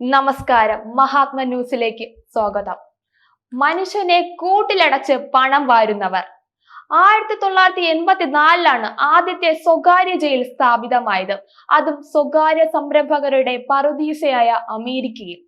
നമസ്കാരം. മഹാത്മ ന്യൂസിലേക്ക് സ്വാഗതം. മനുഷ്യനെ കൂട്ടിലടച്ച് പണം വാരുന്നവർ. ആയിരത്തി തൊള്ളായിരത്തി എൺപത്തിനാലിലാണ് ആദ്യത്തെ സ്വകാര്യ ജയിൽ സ്ഥാപിതമായത്. അതും സ്വകാര്യ സംരംഭകരുടെ പറുദീസയായ അമേരിക്കയിൽ.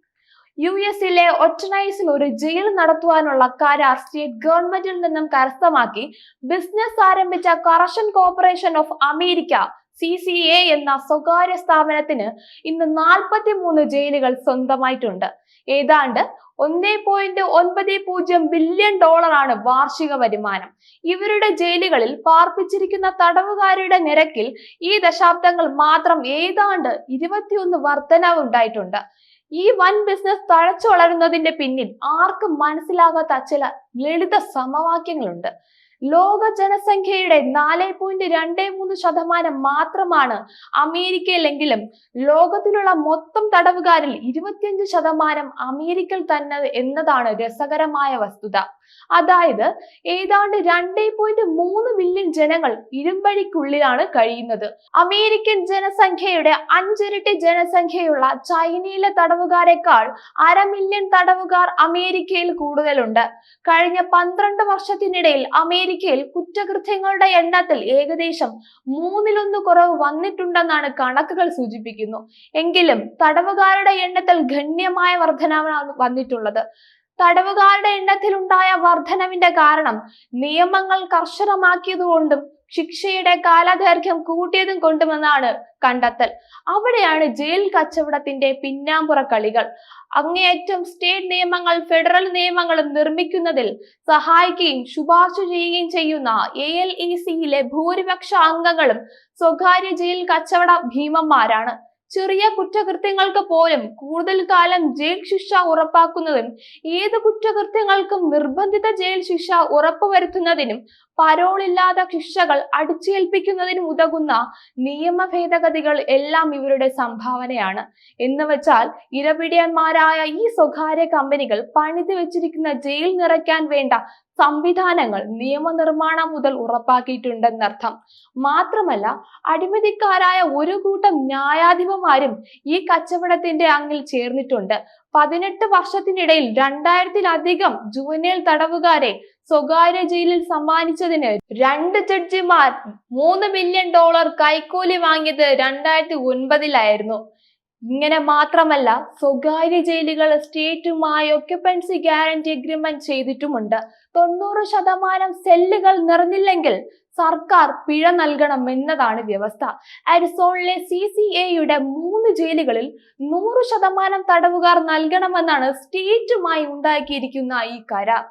യു എസിലെ ഒറ്റനൈസിൽ ഒരു ജയിൽ നടത്തുവാനുള്ള കരാർ സ്റ്റേറ്റ് ഗവൺമെന്റിൽ നിന്നും കരസ്ഥമാക്കി. ബിസിനസ് ആരംഭിച്ച correction corporation of America C C A എന്ന സ്വകാര്യ സ്ഥാപനത്തിന് ഇന്ന് നാൽപ്പത്തി മൂന്ന് ജയിലുകൾ സ്വന്തമായിട്ടുണ്ട്. ഏതാണ്ട് ഒന്നേ പോയിന്റ് ഒൻപത് പൂജ്യം ബില്യൺ ഡോളറാണ് വാർഷിക വരുമാനം. ഇവരുടെ ജയിലുകളിൽ പാർപ്പിച്ചിരിക്കുന്ന തടവുകാരുടെ നിരക്കിൽ ഈ ദശാബ്ദങ്ങൾ മാത്രം ഏതാണ്ട് ഇരുപത്തിയൊന്ന് വർധനവ് ഉണ്ടായിട്ടുണ്ട്. ഈ വൻ ബിസിനസ് തഴച്ചു വളരുന്നതിന്റെ പിന്നിൽ ആർക്കും മനസ്സിലാകാത്ത ചില ലളിത സമവാക്യങ്ങളുണ്ട്. ലോക ജനസംഖ്യയുടെ നാല് പോയിന്റ് രണ്ട് മൂന്ന് ശതമാനം മാത്രമാണ് അമേരിക്കയിലെങ്കിലും ലോകത്തിലുള്ള മൊത്തം തടവുകാരിൽ ഇരുപത്തിയഞ്ച് ശതമാനം അമേരിക്കയിൽ തന്നെ എന്നതാണ് രസകരമായ വസ്തുത. അതായത് ഏതാണ്ട് രണ്ടേ പോയിന്റ് മൂന്ന് മില്യൺ ജനങ്ങൾ ഇരുമ്പഴിക്കുള്ളിലാണ് കഴിയുന്നത്. അമേരിക്കൻ ജനസംഖ്യയുടെ അഞ്ചിരട്ടി ജനസംഖ്യയുള്ള ചൈനയിലെ തടവുകാരെക്കാൾ അര മില്യൺ തടവുകാർ അമേരിക്കയിൽ കൂടുതലുണ്ട്. കഴിഞ്ഞ പന്ത്രണ്ട് വർഷത്തിനിടയിൽ അമേരിക്കയിൽ കുറ്റകൃത്യങ്ങളുടെ എണ്ണത്തിൽ ഏകദേശം മൂന്നിലൊന്ന് കുറവ് വന്നിട്ടുണ്ടെന്നാണ് കണക്കുകൾ സൂചിപ്പിക്കുന്നു. എങ്കിലും തടവുകാരുടെ എണ്ണത്തിൽ ഗണ്യമായ വർധനവാണ് വന്നിട്ടുള്ളത്. തടവുകാരുടെ എണ്ണത്തിൽ ഉണ്ടായ വർധനവിന്റെ കാരണം നിയമങ്ങൾ കർശനമാക്കിയതുകൊണ്ടും ശിക്ഷയുടെ കാലദൈർഘ്യം കൂട്ടിയതും കൊണ്ടുമെന്നാണ് കണ്ടെത്തൽ. അവിടെയാണ് ജയിൽ കച്ചവടത്തിന്റെ പിന്നാമ്പുറ കളികൾ. അങ്ങേയറ്റം സ്റ്റേറ്റ് നിയമങ്ങൾ ഫെഡറൽ നിയമങ്ങളും നിർമ്മിക്കുന്നതിൽ സഹായിക്കുകയും ശുപാർശ ചെയ്യുകയും ചെയ്യുന്ന എ എൽ ഇ സിയിലെ ഭൂരിപക്ഷ അംഗങ്ങളും സ്വകാര്യ ജയിൽ കച്ചവട ഭീമന്മാരാണ്. ചെറിയ കുറ്റകൃത്യങ്ങൾക്ക് പോലും കൂടുതൽ കാലം ജയിൽ ശിക്ഷ ഉറപ്പാക്കുന്നതും ഏത് കുറ്റകൃത്യങ്ങൾക്കും നിർബന്ധിത ജയിൽ ശിക്ഷ ഉറപ്പുവരുത്തുന്നതിനും പരോളില്ലാത്ത ശിക്ഷകൾ അടിച്ചേൽപ്പിക്കുന്നതിനും ഉതകുന്ന നിയമ ഭേദഗതികൾ എല്ലാം ഇവരുടെ സംഭാവനയാണ്. എന്ന് വെച്ചാൽ ഇരപിടിയന്മാരായ ഈ സ്വകാര്യ കമ്പനികൾ പണിത് വെച്ചിരിക്കുന്ന ജയിൽ നിറയ്ക്കാൻ വേണ്ട സംവിധാനങ്ങൾ നിയമനിർമ്മാണം മുതൽ ഉറപ്പാക്കിയിട്ടുണ്ടെന്നർത്ഥം. മാത്രമല്ല അടിമതിക്കാരായ ഒരു കൂട്ടം ന്യായാധിപന്മാരും ഈ കച്ചവടത്തിന്റെ അങ്ങിൽ ചേർന്നിട്ടുണ്ട്. പതിനെട്ട് വർഷത്തിനിടയിൽ രണ്ടായിരത്തിലധികം ജുവനൈൽ തടവുകാരെ സ്വകാര്യ ജയിലിൽ സമ്മാനിച്ചതിന് രണ്ട് ജഡ്ജിമാർ മൂന്ന് മില്യൺ ഡോളർ കൈക്കൂലി വാങ്ങിയത് രണ്ടായിരത്തി ഒൻപതിലായിരുന്നു. ഇങ്ങനെ മാത്രമല്ല സ്വകാര്യ ജയിലുകൾ സ്റ്റേറ്റുമായി ഒക്യുപ്പൻസി ഗ്യാരണ്ടി അഗ്രിമെന്റ് ചെയ്തിട്ടുമുണ്ട്. തൊണ്ണൂറ് ശതമാനം സെല്ലുകൾ നിറഞ്ഞില്ലെങ്കിൽ സർക്കാർ പിഴ നൽകണം എന്നതാണ് വ്യവസ്ഥ. അരിസോണിലെ സി സി എയുടെ മൂന്ന് ജയിലുകളിൽ നൂറ് ശതമാനം തടവുകാർ നൽകണമെന്നാണ് സ്റ്റേറ്റുമായി ഉണ്ടാക്കിയിരിക്കുന്ന ഈ കരാർ.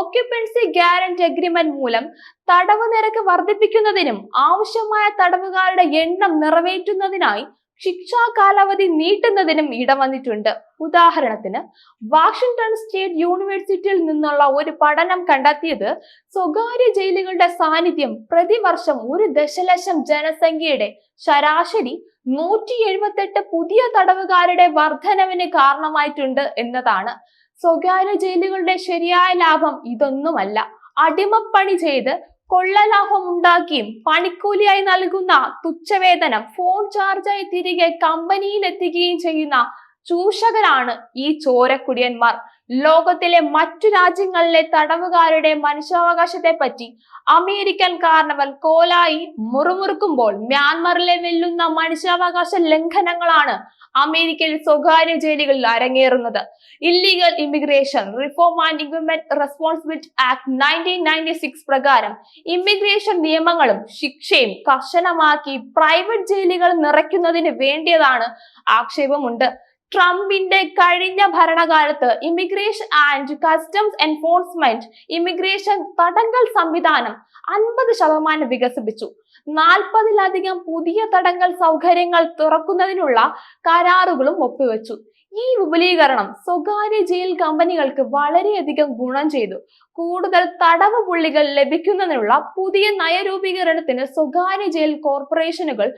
ഒക്യുപ്പൻസി ഗ്യാരണ്ടി അഗ്രിമെന്റ് മൂലം തടവ് നിരക്ക് വർദ്ധിപ്പിക്കുന്നതിനും ആവശ്യമായ തടവുകാരുടെ എണ്ണം നിറവേറ്റുന്നതിനായി ശിക്ഷാ കാലാവധി നീട്ടുന്നതിനും ഇടവന്നിട്ടുണ്ട് ഉദാഹരണത്തിന് വാഷിംഗ്ടൺ സ്റ്റേറ്റ് യൂണിവേഴ്സിറ്റിയിൽ നിന്നുള്ള ഒരു പഠനം കണ്ടെത്തിയത് സ്വകാര്യ ജയിലുകളുടെ സാന്നിധ്യം പ്രതിവർഷം ഒരു ദശലക്ഷം ജനസംഖ്യയുടെ ശരാശരി നൂറ്റി എഴുപത്തെട്ട് പുതിയ തടവുകാരുടെ വർധനവിന് കാരണമായിട്ടുണ്ട് എന്നതാണ്. സ്വകാര്യ ജയിലുകളുടെ ശരിയായ ലാഭം ഇതൊന്നുമല്ല. അടിമപ്പണി ചെയ്ത് കൊള്ളലാഭം ഉണ്ടാക്കിയും പണിക്കൂലിയായി നൽകുന്ന തുച്ഛവേതനം ഫോൺ ചാർജായി തിരികെ കമ്പനിയിൽ എത്തിക്കുകയും ചെയ്യുന്ന ചൂഷകരാണ് ഈ ചോരക്കുടിയന്മാർ. ലോകത്തിലെ മറ്റു രാജ്യങ്ങളിലെ തടവുകാരുടെ മനുഷ്യാവകാശത്തെ പറ്റി അമേരിക്കൻ കാർണവൽ കോലായി മുറുമുറുക്കുമ്പോൾ മ്യാൻമറിലെ വെല്ലുന്ന മനുഷ്യാവകാശ ലംഘനങ്ങളാണ് അമേരിക്കയിൽ സ്വകാര്യ ജയിലുകളിൽ അരങ്ങേറുന്നത്. Illegal immigration reform and implement responsibility act nineteen ninety six പ്രകാരം ഇമിഗ്രേഷൻ നിയമങ്ങളും ശിക്ഷയും കർശനമാക്കി പ്രൈവറ്റ് ജയിലുകൾ നിറയ്ക്കുന്നതിന് വേണ്ടിയതാണ് ആക്ഷേപമുണ്ട്. ട്രംപിന്റെ കഴിഞ്ഞ ഭരണകാലത്ത് immigration and customs enforcement immigration തടങ്കൽ സംവിധാനം അൻപത് ശതമാനം വികസിപ്പിച്ചു. നാൽപ്പതിലധികം പുതിയ തടങ്ങൾ സൗകര്യങ്ങൾ തുറക്കുന്നതിനുള്ള കരാറുകളും ഒപ്പുവെച്ചു. ഈ വിപുലീകരണം സ്വകാര്യ ജയിൽ കമ്പനികൾക്ക് വളരെയധികം ഗുണം ചെയ്തു. കൂടുതൽ തടവ് പുള്ളികൾ ലഭിക്കുന്നതിനുള്ള പുതിയ നയരൂപീകരണത്തിന് സ്വകാര്യ ജയിൽ കോർപ്പറേഷനുകൾ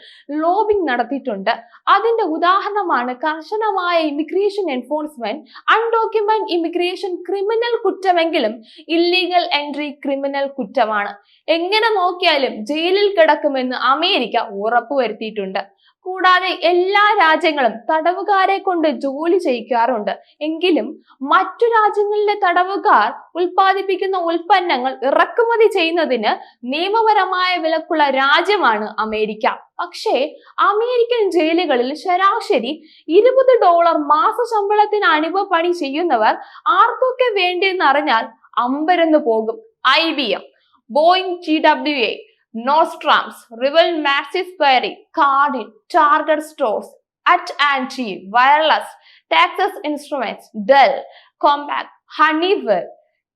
ലോബിംഗ് നടത്തിയിട്ടുണ്ട്. അതിന്റെ ഉദാഹരണമാണ് കർശനമായ immigration enforcement undocument immigration criminal കുറ്റമെങ്കിലും illegal entry criminal കുറ്റമാണ്. എങ്ങനെ നോക്കിയാലും ജയിലിൽ കിടക്കുമെന്ന് അമേരിക്ക ഉറപ്പുവരുത്തിയിട്ടുണ്ട്. കൂടാതെ എല്ലാ രാജ്യങ്ങളും തടവുകാരെ കൊണ്ട് ജോലി ചെയ്യിക്കാറുണ്ട്. എങ്കിലും മറ്റു രാജ്യങ്ങളിലെ തടവുകാർ ഉൽപ്പാദിപ്പിക്കുന്ന ഉൽപ്പന്നങ്ങൾ ഇറക്കുമതി ചെയ്യുന്നതിന് നിയമപരമായ വിലക്കുള്ള രാജ്യമാണ് അമേരിക്ക. പക്ഷേ അമേരിക്കൻ ജയിലുകളിൽ ശരാശരി ഇരുപത് ഡോളർ മാസ ശമ്പളത്തിന് അനുഭവപ്പണി ചെയ്യുന്നവർ ആർക്കൊക്കെ വേണ്ടിയെന്ന് അറിഞ്ഞാൽ അമ്പരന്ന് പോകും. I B M Boeing G W A Nostrums, rival Massive Berry, Cardin, Target Stores, At Anti, Wireless, Texas Instruments, Dell, Compaq, Honeywell,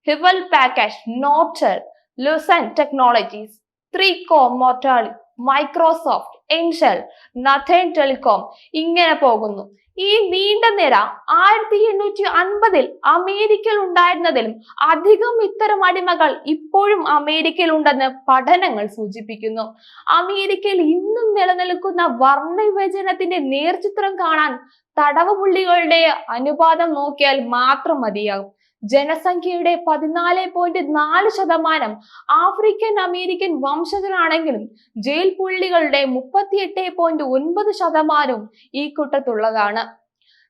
Hivel Package, Norton, Lucent Technologies, 3 Core Motor, Microsoft, എൻഷൽ നഥേൻ telecom ഇങ്ങനെ പോകുന്നു. ഈ നീണ്ട നിര ആയിരത്തി എണ്ണൂറ്റി അൻപതിൽ അമേരിക്കയിൽ ഉണ്ടായിരുന്നതിലും അധികം ഇത്തരം അടിമകൾ ഇപ്പോഴും അമേരിക്കയിൽ ഉണ്ടെന്ന് പഠനങ്ങൾ സൂചിപ്പിക്കുന്നു. അമേരിക്കയിൽ ഇന്നും നിലനിൽക്കുന്ന വർണവിഭജനത്തിന്റെ നേർചിത്രം കാണാൻ തടവുപുള്ളികളുടെ അനുപാതം നോക്കിയാൽ മാത്രം മതിയാകും. ജനസംഖ്യയുടെ പതിനാല് പോയിന്റ് നാല് ശതമാനം ആഫ്രിക്കൻ അമേരിക്കൻ വംശജരാണെങ്കിലും ജയിൽ പുള്ളികളുടെ മുപ്പത്തിയെട്ട് പോയിന്റ് ഒൻപത് ശതമാനവും ഈ കൂട്ടത്തുള്ളതാണ്.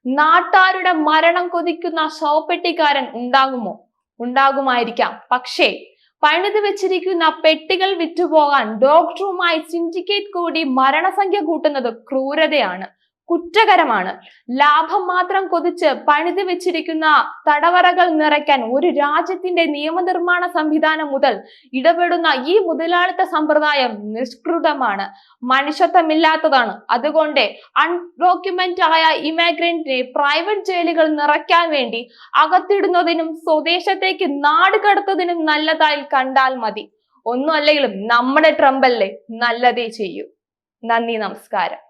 നാട്ടാരുടെ മരണം കൊതിക്കുന്ന ശവപ്പെട്ടിക്കാരൻ ഉണ്ടാകുമോ? ഉണ്ടാകുമായിരിക്കാം. പക്ഷേ പണിത് വെച്ചിരിക്കുന്ന പെട്ടികൾ വിറ്റുപോകാൻ ഡോക്ടറുമായി സിൻഡിക്കേറ്റ് കൂടി മരണസംഖ്യ കൂട്ടുന്നത് ക്രൂരതയാണ്. കുറ്റകരമാണ്. ലാഭം മാത്രം കൊതിച്ച് പണിത് വെച്ചിരിക്കുന്ന തടവറകൾ നിറയ്ക്കാൻ ഒരു രാജ്യത്തിന്റെ നിയമനിർമ്മാണ സംവിധാനം മുതൽ ഇടപെടുന്ന ഈ മുതലാളിത്ത സമ്പ്രദായം നിഷ്കൃതമാണ്. മനുഷ്യത്വമില്ലാത്തതാണ്. അതുകൊണ്ട് അൺഡോക്യുമെന്റ് ആയ ഇമാഗ്രന്റിനെ പ്രൈവറ്റ് ജയിലുകൾ നിറയ്ക്കാൻ വേണ്ടി അകത്തിടുന്നതിനും സ്വദേശത്തേക്ക് നാട് കടത്തതിനും നല്ലതായി കണ്ടാൽ മതി. ഒന്നും അല്ലെങ്കിലും നമ്മുടെ ട്രംപല്ലേ നല്ലതേ ചെയ്യൂ. നന്ദി നമസ്കാരം.